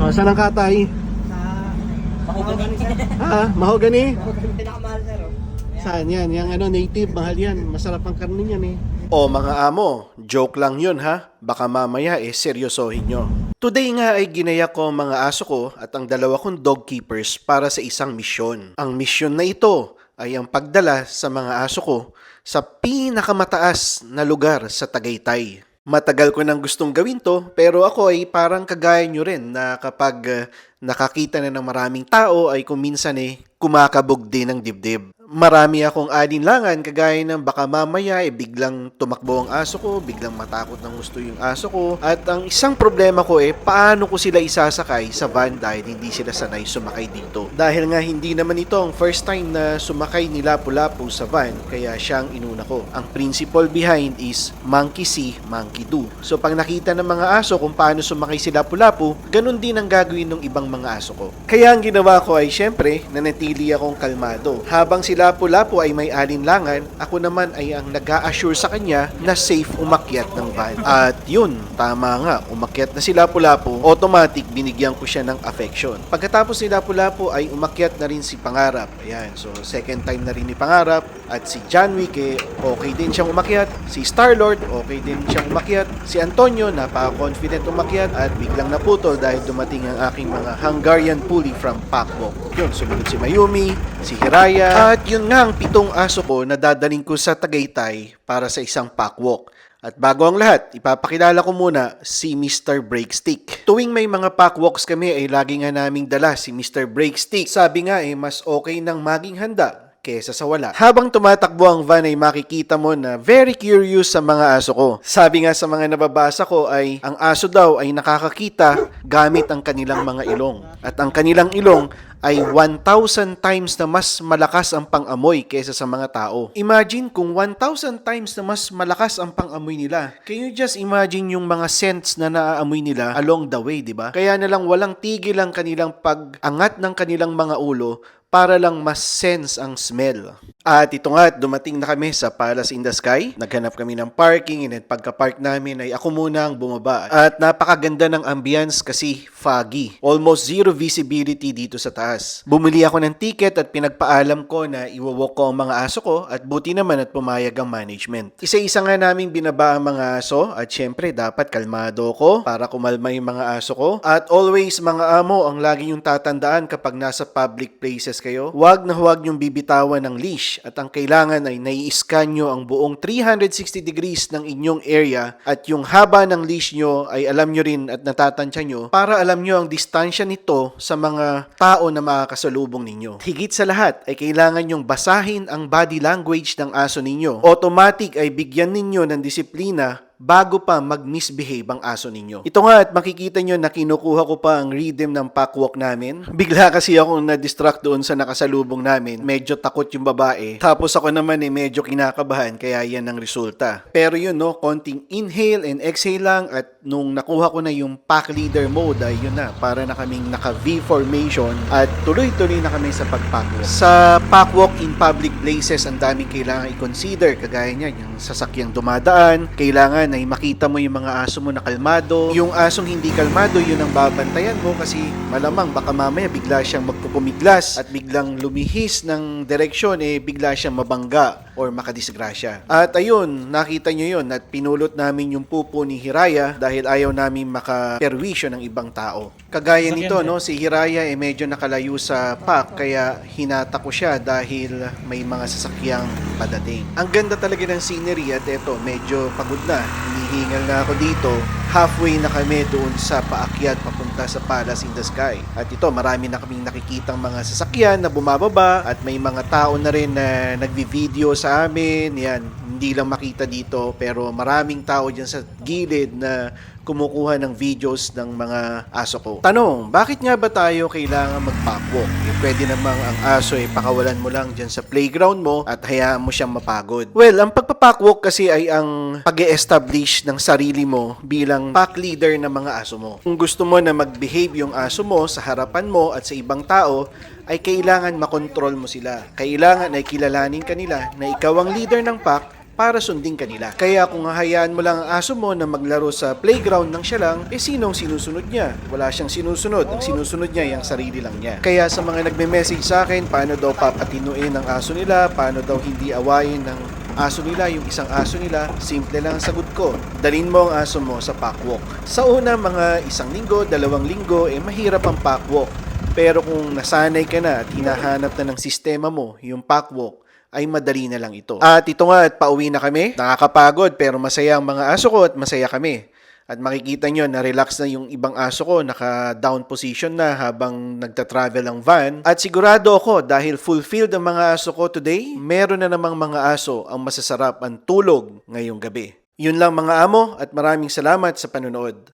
Oh, saan ang katay? Sa mahogany sir. Ha? Mahogany? Pinakamahal sir oh. Saan yan? Yung ano, native, mahal yan. Masarap ang karne yan eh. O mga amo, joke lang yun ha. Baka mamaya eh seryosohin nyo. Today nga ay ginaya ko ang mga aso ko at ang dalawa kong dog keepers para sa isang misyon. Ang misyon na ito ay ang pagdala sa mga aso ko sa pinakamataas na lugar sa Tagaytay. Matagal ko nang gustong gawin to, pero ako ay parang kagaya nyo rin na kapag uh, nakakita na ng maraming tao ay kung minsan eh kumakabog din ng dibdib. Marami akong alinlangan kagaya ng baka mamaya eh biglang tumakbo ang aso ko, biglang matakot ng gusto yung aso ko. At ang isang problema ko eh paano ko sila isasakay sa van dahil hindi sila sanay sumakay dito. Dahil nga hindi naman ito ang first time na sumakay ni Lapu-Lapu sa van kaya siya ang inuna ko. Ang principle behind is monkey see, monkey do. So pag nakita ng mga aso kung paano sumakay si Lapu-Lapu, ganun din ang gagawin ng ibang mga aso ko. Kaya ang ginawa ko ay syempre nanatili akong kalmado. Habang si Lapu-Lapu ay may alinlangan, ako naman ay ang nag assure sa kanya na safe umakyat ng van. At yun, tama nga, umakyat na si Lapu-Lapu, automatic binigyan ko siya ng affection. Pagkatapos ni Lapu-Lapu ay umakyat na rin si Pangarap. Ayan, so second time na rin ni Pangarap. At si John Wick, eh, okay din siyang umakyat. Si Star-Lord, okay din siyang umakyat. Si Antonio, napaka-confident umakyat. At biglang naputol dahil dumating ang aking mga Hungarian pulley from Pakbok. Yun, sumunod si Mayumi, si Hiraya. At yun nga ang pitong aso ko na dadaling ko sa Tagaytay para sa isang pakwalk. At bago ang lahat, ipapakilala ko muna si Mr. Breakstick. Tuwing may mga packwalks kami ay lagi nga naming dala si Mr. Breakstick. Sabi nga eh, mas okay nang maging handa kesa sa wala. Habang tumatakbo ang van ay makikita mo na very curious sa mga aso ko. Sabi nga sa mga nababasa ko ay ang aso daw ay nakakakita gamit ang kanilang mga ilong. At ang kanilang ilong ay 1,000 times na mas malakas ang pang-amoy kaysa sa mga tao. Imagine kung 1,000 times na mas malakas ang pang-amoy nila. Can you just imagine yung mga scents na naaamoy nila along the way, di ba? Kaya na lang walang tigil ang kanilang pag-angat ng kanilang mga ulo para lang mas sense ang smell. At ito nga, dumating na kami sa Palace in the Sky. Naghanap kami ng parking and pagka-park namin ay ako muna ang bumaba. At napakaganda ng ambience kasi foggy. Almost zero visibility dito sa taas. Bumili ako ng ticket at pinagpaalam ko na iwawalk ko ang mga aso ko at buti naman at pumayag ang management. Isa-isa nga namin binaba ang mga aso at syempre dapat kalmado ko para kumalma yung mga aso ko. At always mga amo ang lagi yung tatandaan kapag nasa public places kayo, huwag na huwag yung bibitawan ng leash at ang kailangan ay nai-scan nyo ang buong 360 degrees ng inyong area at yung haba ng leash nyo ay alam nyo rin at natatansya nyo para alam nyo ang distansya nito sa mga tao na makakasalubong ninyo. Higit sa lahat ay kailangan nyong basahin ang body language ng aso ninyo. Automatic ay bigyan ninyo ng disiplina bago pa mag-misbehave ang aso ninyo. Ito nga at makikita nyo na kinukuha ko pa ang rhythm ng packwalk namin. Bigla kasi ako na-distract doon sa nakasalubong namin. Medyo takot yung babae. Tapos ako naman eh medyo kinakabahan kaya yan ang resulta. Pero yun no, konting inhale and exhale lang at nung nakuha ko na yung pack leader mode ay yun na, para na kaming naka V formation at tuloy-tuloy na kami sa pagpackwalk. Sa packwalk in public places, ang daming kailangan i-consider. Kagaya niya, yung sasakyang dumadaan, kailangan ay makita mo yung mga aso mo na kalmado. Yung asong hindi kalmado, yun ang babantayan mo kasi malamang baka mamaya bigla siyang magpupumiglas at biglang lumihis ng direksyon eh bigla siyang mabangga or makadisgrasya. At ayun, nakita nyo yun at pinulot namin yung pupo ni Hiraya dahil ayaw namin makaperwisyo ng ibang tao. Kagaya nito, no, si Hiraya eh medyo nakalayo sa pack kaya hinata ko siya dahil may mga sasakyang padating. Ang ganda talaga ng scenery at eto, medyo pagod na. Hinihingal na ako dito. Halfway na kami doon sa paakyat papunta sa Palace in the Sky. At ito, marami na kaming nakikitang mga sasakyan na bumababa at may mga tao na rin na nagvi-video sa amin. Yan, hindi lang makita dito pero maraming tao dyan sa gilid na kumukuha ng videos ng mga aso ko. Tanong, bakit nga ba tayo kailangan magpackwalk? Eh, pwede namang ang aso ay pakawalan mo lang dyan sa playground mo at hayaan mo siyang mapagod. Well, ang pagpapackwalk kasi ay ang pag establish ng sarili mo bilang pack leader ng mga aso mo. Kung gusto mo na mag-behave yung aso mo sa harapan mo at sa ibang tao, ay kailangan makontrol mo sila. Kailangan ay kilalanin kanila na ikaw ang leader ng pack para sundin kanila. Kaya kung hahayaan mo lang ang aso mo na maglaro sa playground ng siya lang, eh sinong sinusunod niya? Wala siyang sinusunod. Ang sinusunod niya yung sarili lang niya. Kaya sa mga nagme-message sa akin, paano daw papatinuin ang aso nila, paano daw hindi awayin ng aso nila, yung isang aso nila, simple lang ang sagot ko. Dalin mo ang aso mo sa packwalk. Sa una, mga isang linggo, dalawang linggo, eh mahirap ang packwalk. Pero kung nasanay ka na at hinahanap na ng sistema mo yung packwalk, ay madali na lang ito. At ito nga at pauwi na kami. Nakakapagod pero masaya ang mga aso ko at masaya kami. At makikita nyo na relax na yung ibang aso ko, naka down position na habang nagta-travel ang van. At sigurado ako dahil fulfilled ang mga aso ko today, meron na namang mga aso ang masasarap ang tulog ngayong gabi. Yun lang mga amo at maraming salamat sa panonood.